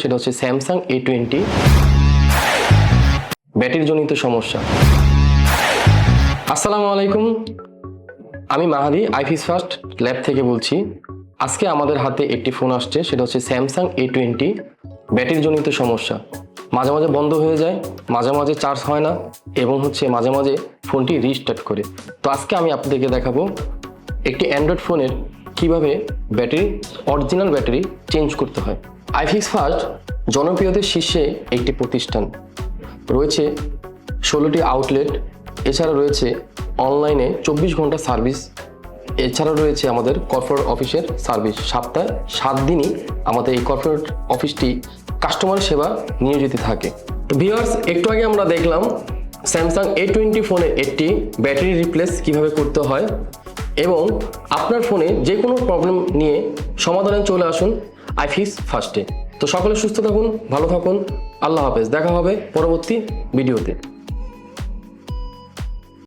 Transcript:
সেটা হচ্ছে Samsung A twenty battery জনিত সমস্যা। আসসালামু আলাইকুম, আমি মাহাদি আইফিস ফার্স্ট ল্যাব থেকে বলছি। আজকে আমাদের হাতে একটি ফোন আসছে, সেটা হচ্ছে স্যামসাং এ টোয়েন্টি ব্যাটারি জনিত সমস্যা। মাঝে মাঝে বন্ধ হয়ে যায়, মাঝে মাঝে চার্জ হয় না, এবং হচ্ছে মাঝে মাঝে ফোনটি রিস্টার্ট করে। তো আজকে আমি আপনাদেরকে দেখাবো একটি অ্যান্ড্রয়েড ফোনের কীভাবে ব্যাটারি অরিজিনাল ব্যাটারি চেঞ্জ করতে হয়। আইফিক্স ফার্স্ট জনপ্রিয়তার শীর্ষে একটি প্রতিষ্ঠান। রয়েছে ষোলোটি আউটলেট, এছাড়া রয়েছে অনলাইনে চব্বিশ ঘণ্টা সার্ভিস, এছাড়া রয়েছে আমাদের কর্পোরেট অফিসের সার্ভিস। সপ্তাহে সাত দিনই আমাদের এই কর্পোরেট অফিসটি কাস্টমার সেবা নিয়োজিত থাকে। ভিওয়ার্স একটু আগে আমরা দেখলাম স্যামসাং এ টোয়েন্টি ফোনে একটি ব্যাটারি রিপ্লেস কীভাবে করতে হয় এবং আপনার ফোনে যে কোনো প্রবলেম নিয়ে সমাধানে চলে আসুন আইফিস ফার্স্টে। তো সকলে সুস্থ থাকুন, ভালো থাকুন, আল্লাহ হাফেজ। দেখা হবে পরবর্তী ভিডিওতে।